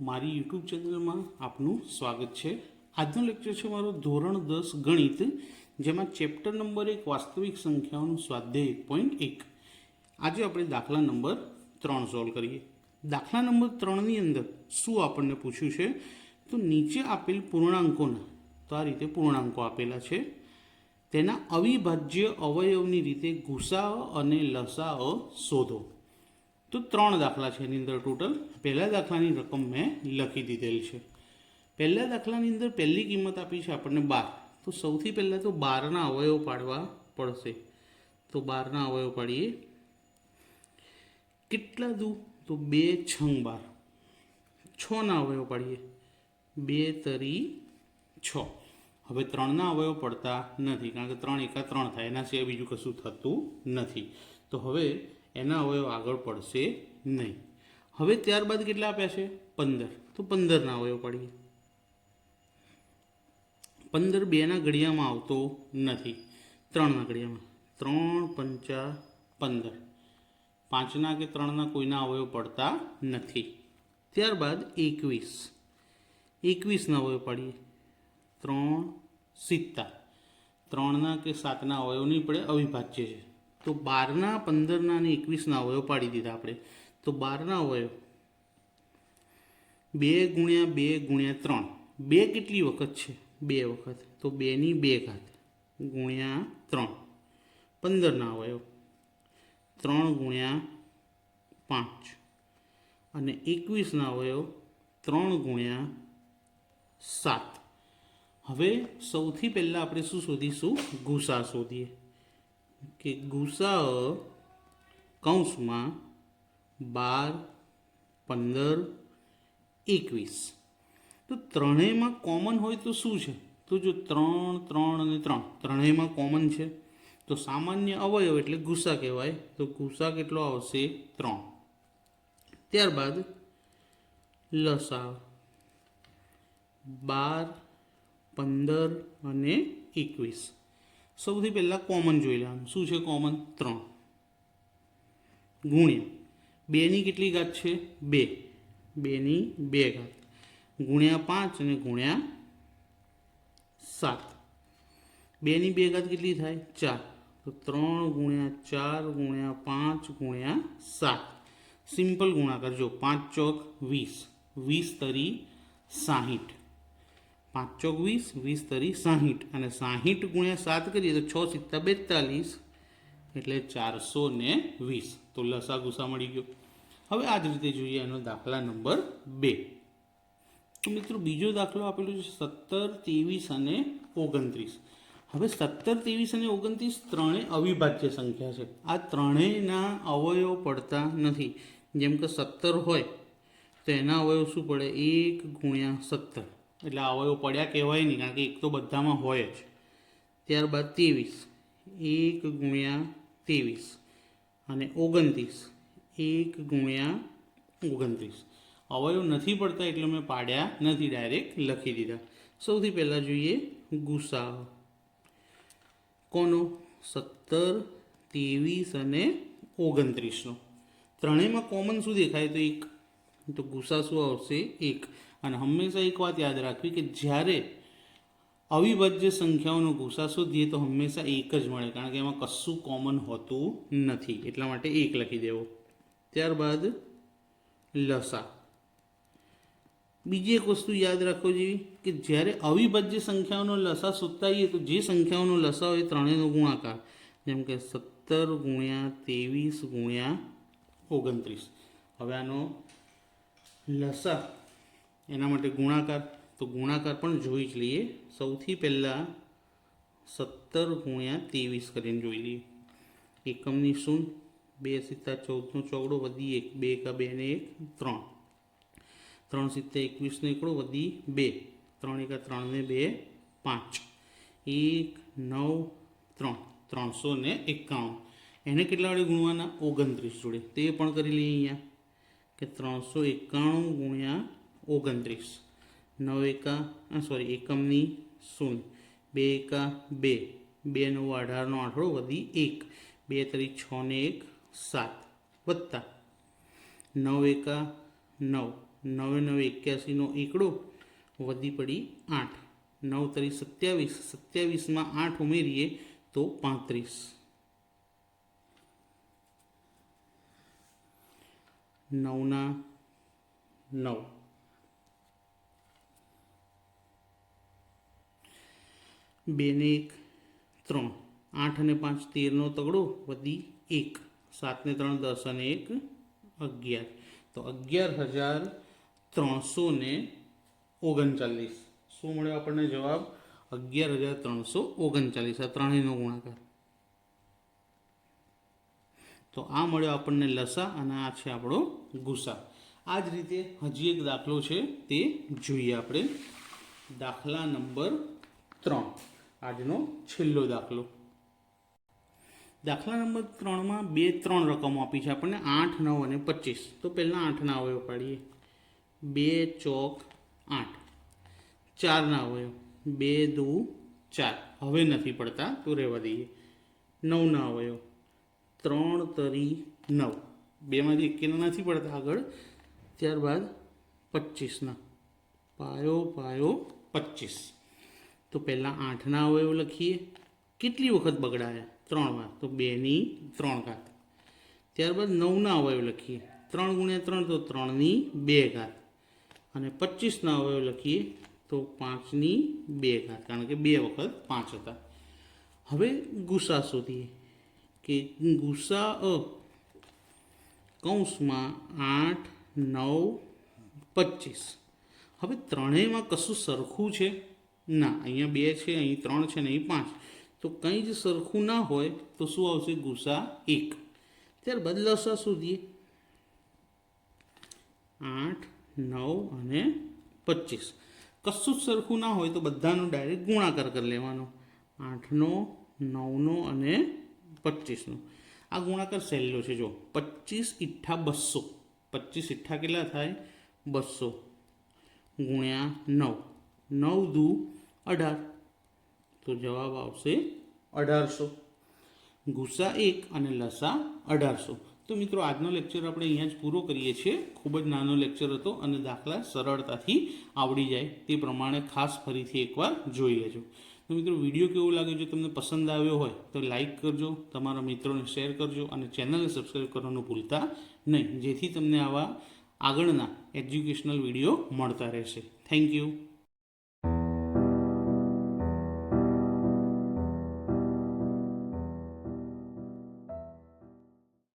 મારી યુટ્યુબ ચેનલમાં આપનું સ્વાગત છે. આજનો લેક્ચર છે મારો ધોરણ દસ ગણિત, જેમાં ચેપ્ટર નંબર એક વાસ્તવિક સંખ્યાઓનું સ્વાધ્યાય એક પોઈન્ટ એક. આજે આપણે દાખલા નંબર ત્રણ સોલ્વ કરીએ. દાખલા નંબર ત્રણની અંદર શું આપણને પૂછ્યું છે? તો નીચે આપેલ પૂર્ણાંકોના, તો આ રીતે પૂર્ણાંકો આપેલા છે. તેના અવિભાજ્ય અવયવની રીતે ગુસાઓ અને લસાઅ શોધો. તો ત્રણ દાખલા છે એની અંદર ટોટલ. પહેલા દાખલાની રકમ મેં લખી દીધેલ છે. પહેલા દાખલાની અંદર પહેલી કિંમત આપી છે આપણને બાર. તો સૌથી પહેલાં તો બારના અવયવ પાડવા પડશે. તો બારના અવયવ પાડીએ. કેટલા દુ? તો બે છંગ બાર. છના અવયવ પાડીએ. બે તરી છ. હવે ત્રણના અવયવ પડતા નથી. કારણ કે ત્રણ એકા ત્રણ થાય. એના સિવાય બીજું કશું થતું નથી. તો હવે એના અવયવ આગળ પડશે નહીં. હવે ત્યારબાદ કેટલા આપ્યા છે? પંદર. તો પંદરના અવયવ પાડીએ પંદર બેના ઘડિયામાં આવતો નથી. ત્રણના ઘડિયામાં. ત્રણ, પંચા, પંદર. પાંચના કે ત્રણના કોઈના અવયવ પડતા નથી. ત્યારબાદ એકવીસ. એકવીસના અવયવ પાડીએ ત્રણ સિત્તા ત્રણના કે સાતના અવયવ નહીં પડે, અવિભાજ્ય છે. તો બારના, પંદરના અને એકવીસના અવયવ પાડી દીધા આપણે. તો બારના અવયવ. બે ગુણ્યા બે ગુણ્યા ત્રણ. બે કેટલી વખત છે? બે વખત. તો બેની બે ઘાત. ગુણ્યા ત્રણ. પંદરના અવયવ. ત્રણ ગુણ્યા પાંચ. અને એકવીસના અવયવ ત્રણ ગુણ્યા સાત. હવે સૌથી પહેલાં આપણે શું શોધીશું? ગુસા શોધીએ. કે ગુસાઅ કૌંસમાં બાર, પંદર, એકવીસ. તો ત્રણેયમાં કોમન હોય તો શું છે? તો જો ત્રણ ત્રણ અને ત્રણ, ત્રણેયમાં કોમન છે, તો સામાન્ય અવયવ એટલે ગુસા કહેવાય. તો ગુસા કેટલો આવશે? ત્રણ. ત્યારબાદ લસા બાર, પંદર અને એકવીસ. સૌથી પહેલાં કોમન જોઈ લેવાનું. શું છે કોમન? ત્રણ. ગુણ્યા. બેની કેટલી ઘાત છે? બે. બેની બે ઘાત. ગુણ્યા પાંચ અને ગુણ્યા સાત. બેની બે ઘાત કેટલી થાય? ચાર. તો ત્રણ ગુણ્યા ચાર ગુણ્યા પાંચ ગુણ્યા સાત. સિમ્પલ ગુણાકાર. જો પાંચ ચોક વીસ. વીસ તરી સાહીઠ. પાંચ ચોક વીસ તરી સાહીઠ. અને સાહીઠ ગુણ્યા સાત કરીએ તો છ સિત્તા બેતાલીસ એટલે ચારસો ને વીસ. તો લસા ગુસા મળી ગયો. હવે આ જ રીતે જોઈએ એનો દાખલા નંબર બે. તો મિત્રો બીજો દાખલો આપેલો છે સત્તર, ત્રેવીસ અને ઓગણત્રીસ. હવે સત્તર, ત્રેવીસ અને ઓગણત્રીસ ત્રણેય અવિભાજ્ય સંખ્યા છે. આ ત્રણેયના અવયવ પડતા નથી. જેમ કે સત્તર હોય તો એના અવયવ શું પડે? એક ગુણ્યા સત્તર. એટલે અવયવ પડ્યા કહેવાય નહીં, કારણ કે એક તો બધામાં હોય જ. ત્યારબાદ ત્રેવીસ. એક ગુણ્યા ત્રેવીસ. અને ઓગણત્રીસ. એક ગુણ્યા ઓગણત્રીસ. અવયવ નથી પડતા એટલે મેં પાડ્યા નથી, ડાયરેક્ટ લખી દીધા. સૌથી પહેલાં જોઈએ ગુસા કોનો? સત્તર, ત્રેવીસ અને ઓગણત્રીસનો. ત્રણેયમાં કોમન શું દેખાય? તો એક. તો ગુસા શું આવશે? એક. અને હંમેશા એક વાત યાદ રાખવી કે જ્યારે અવિભાજ્ય સંખ્યાઓનો ગુસા શોધીએ તો હંમેશા એક જ મળે, કારણ કે એમાં કશું કોમન હોતું નથી. એટલા માટે એક લખી દેવો. ત્યારબાદ લસા. બીજી એક વસ્તુ યાદ રાખો જેવી કે જ્યારે અવિભાજ્ય સંખ્યાઓનો લસા શોધતા તો જે સંખ્યાઓનો લસા હોય ત્રણેયનો ગુણાકાર. જેમ કે સત્તર ગુણ્યા ત્રેવીસ ગુણ્યા ઓગણત્રીસ. હવે આનો લસા એના માટે ગુણાકાર, તો ગુણાકાર પણ જોઈ જ લઈએ. સૌથી પહેલાં સત્તર ગુણ્યા ત્રેવીસ કરીને જોઈ લઈએ. એકમની શૂન્ય બે સિત્તા ચૌદનો ચોગડો વધી એક, બે એકા બે ને એક, ત્રણ. ત્રણ સિત્તેર એકવીસનો એકડો વધી બે. ત્રણ એકા ત્રણ ને બે, પાંચ. એક, નવ, ત્રણ. ત્રણસો ને એકાવન એને કેટલા વડે ગુણવાના? ઓગણત્રીસ જોડે. તે પણ કરી લઈએ અહીંયા. કે ત્રણસો એકાણું ગુણ્યા ઓગણત્રીસ. નવ એકા સોરી એકમની શૂન્ય. બે એકા, બે. બે નવ અઢારનો આઠડો વધી એક. બે તરી છ ને એક, સાત. વત્તા. નવ એકા, નવ. નવે નવે એક્યાસીનો એકડો વધી પડી આઠ. નવ તરી સત્યાવીસ. સત્યાવીસમાં આઠ ઉમેરીએ તો પાંત્રીસ. નવના નવ. બે ને એક, ત્રણ. આઠ અને પાંચ તેરનો તગડો વધી એક. સાત ને ત્રણ, દસ અને એક, અગિયાર. તો અગિયાર હજાર ત્રણસો ને ઓગણચાલીસ. શું મળ્યો આપણને જવાબ? અગિયાર હજાર ત્રણસો ઓગણચાલીસ. આ ત્રણેયનો ગુણાકાર. તો આ મળ્યો આપણને લસા અને આ છે આપણો ગુસા. આ જ રીતે હજી એક દાખલો છે તે જોઈએ આપણે. દાખલા નંબર ત્રણ. આજનો છેલ્લો દાખલો. દાખલા નંબર ત્રણમાં બે ત્રણ રકમો આપી છે આપણને આઠ, નવ અને પચીસ. તો પહેલાં આઠના અવયવ પાડીએ બે ચોક આઠ. ચારના અવયવ બે દુ ચાર. હવે નથી પડતા તો રહેવા દઈએ. નવના અવયવ ત્રણ તરી નવ. બેમાંથી એકેના નથી પડતા આગળ. ત્યારબાદ પચીસના પાયો પાયો, પચીસ. તો પહેલાં આઠના અવયવ લખીએ. કેટલી વખત બગડાયા? ત્રણ વાર. તો બેની ત્રણ ઘાત. ત્યારબાદ નવના અવયવ લખીએ. ત્રણ ગુણ્યા ત્રણ તો ત્રણની બે ઘાત. અને પચીસના અવયવ લખીએ તો પાંચની બે ઘાત. કારણ કે બે વખત પાંચ હતા. હવે ગુસા શોધીએ કે ગુસા અ કૌંસમાં આઠ, નવ, પચીસ. હવે ત્રણેયમાં કશું સરખું છે? ના, અહીંયા બે છે, અહીં ત્રણ છે ને અહીં પાંચ. તો કંઈ જ સરખું ના હોય તો શું આવશે? ગુસા એક. ત્યારબાદ લસા સુધી આઠ, નવ અને પચીસ. કશું જ સરખું ના હોય તો બધાનો ડાયરેક્ટ ગુણાકાર કરી લેવાનો. આઠનો, નવનો અને પચીસનો. આ ગુણાકાર સહેલો છે, જો. પચીસ ઇઠ્ઠા બસો. પચીસ ઇઠ્ઠા કેટલા થાય? બસો. ગુણ્યા નવ. નવ દુ અઢાર. તો જવાબ આવશે અઢારસો. ગુસ્સા એક અને લસા અઢારસો. તો મિત્રો, આજનો લેક્ચર આપણે અહીંયા જ પૂરો કરીએ છીએ. ખૂબ જ નાનો લેક્ચર હતો અને દાખલા સરળતાથી આવડી જાય તે પ્રમાણે ખાસ ફરીથી એકવાર જોઈ લેજો. તો મિત્રો, વીડિયો કેવો લાગ્યો? જો તમને પસંદ આવ્યો હોય, તો લાઈક કરજો, તમારા મિત્રોને શેર કરજો અને ચેનલને સબસ્ક્રાઈબ કરવાનું ભૂલતા નહીં. જેથી તમને આવા આગળના એજ્યુકેશનલ વીડિયો મળતા રહેશે. Thank you